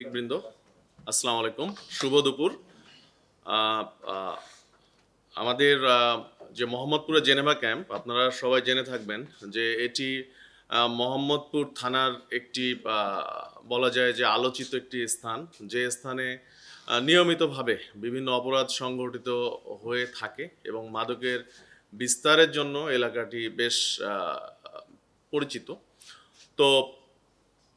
বৃন্দ আসসালামু আলাইকুম। শুভ দুপুর। আমাদের যে মোহাম্মদপুরের জেনেভা ক্যাম্প, আপনারা সবাই জেনে থাকবেন যে এটি মোহাম্মদপুর থানার একটি বলা যায় যে আলোচিত একটি স্থান। যে স্থানে নিয়মিতভাবে বিভিন্ন অপরাধ সংঘটিত হয়ে থাকে এবং মাদকের বিস্তারের জন্য এলাকাটি বেশ পরিচিত। তো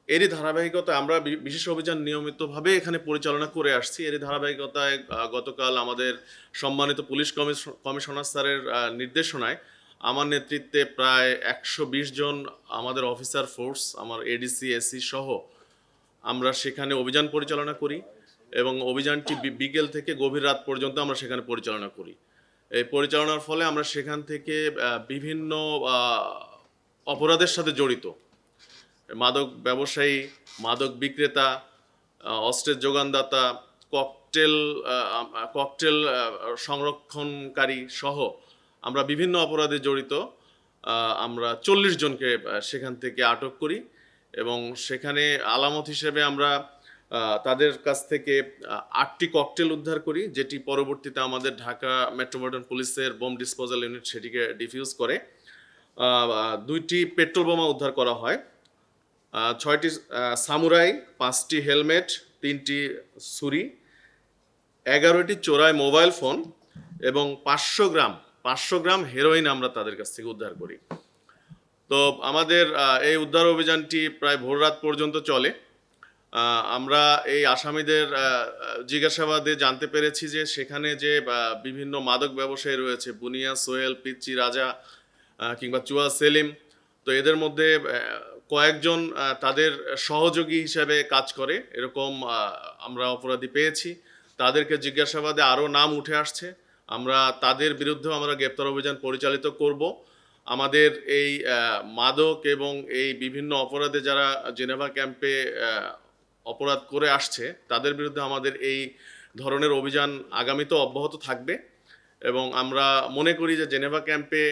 এরই ধারাবাহিকতা আমরা বিশেষ অভিযান নিয়মিতভাবে এখানে পরিচালনা করে আসছি। এরই ধারাবাহিকতায় গতকাল আমাদের সম্মানিত পুলিশ কমিশ- কমিশনার স্যারের নির্দেশনায় আমার নেতৃত্বে প্রায় একশো বিশ জন আমাদের অফিসার ফোর্স, আমার এডিসি এসি সহ আমরা সেখানে অভিযান পরিচালনা করি এবং অভিযানটি বিকেল থেকে গভীর রাত পর্যন্ত আমরা সেখানে পরিচালনা করি। এই পরিচালনার ফলে আমরা সেখান থেকে বিভিন্ন অপরাধের সাথে জড়িত। মাদক ব্যবসায়ী, মাদক বিক্রেতা অস্ত্রের যোগানদাতা, ককটেল ককটেল সংরক্ষণকারী সহ আমরা বিভিন্ন অপরাধে জড়িত। আমরা চল্লিশ জনকে সেখান থেকে আটক করি এবং সেখানে আলামত হিসেবে আমরা তাদের কাছ থেকে আটটি ককটেল উদ্ধার করি, যেটি পরবর্তীতে আমাদের ঢাকা মেট্রোপলিটন পুলিশের বোম ডিসপোজাল ইউনিট সেটিকে ডিফিউজ করে। দুইটি পেট্রোল বোমা উদ্ধার করা হয়। ছয়টি সামুরাই, পাঁচটি হেলমেট, তিনটি ছুরি, এগারোটি চোরাই মোবাইল ফোন এবং পাঁচশো গ্রাম পাঁচশো গ্রাম হেরোইন আমরা তাদের কাছ থেকে উদ্ধার করি। তো আমাদের এই উদ্ধার অভিযানটি প্রায় ভোর রাত পর্যন্ত চলে। আমরা এই আসামিদের জিজ্ঞাসাবাদে জানতে পেরেছি যে সেখানে যে বিভিন্ন মাদক ব্যবসায়ী রয়েছে, বুনিয়া, সোহেল, পিচ্চি, রাজা কিংবা চুয়া সেলিম তো এদের মধ্যে কয়েকজন তাদের সহযোগী হিসেবে কাজ করে। এরকম আমরা অপরাধী পেয়েছি। তাদেরকে জিজ্ঞাসাবাদে আরও নাম উঠে আসছে। আমরা, তাদের বিরুদ্ধেও আমরা গ্রেপ্তার অভিযান পরিচালিত করব। আমাদের এই মাদক এবং এই বিভিন্ন অপরাধে যারা জেনেভা ক্যাম্পে অপরাধ করে আসছে, তাদের বিরুদ্ধে আমাদের এই ধরনের অভিযান আগামীতেও অব্যাহত থাকবে। এবং আমরা মনে করি যে জেনেভা ক্যাম্পে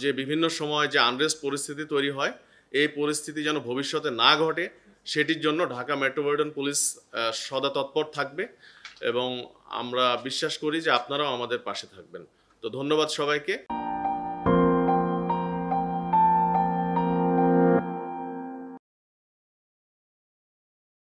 যে বিভিন্ন সময় যে আনরেস্ট পরিস্থিতি তৈরি হয়, এই পরিস্থিতি যেন ভবিষ্যতে না ঘটে, সেটির জন্য ঢাকা মেট্রোপলিটন পুলিশ সদা তৎপর থাকবে এবং আমরা বিশ্বাস করি যে আপনারাও আমাদের পাশে থাকবেন। তো ধন্যবাদ সবাইকে।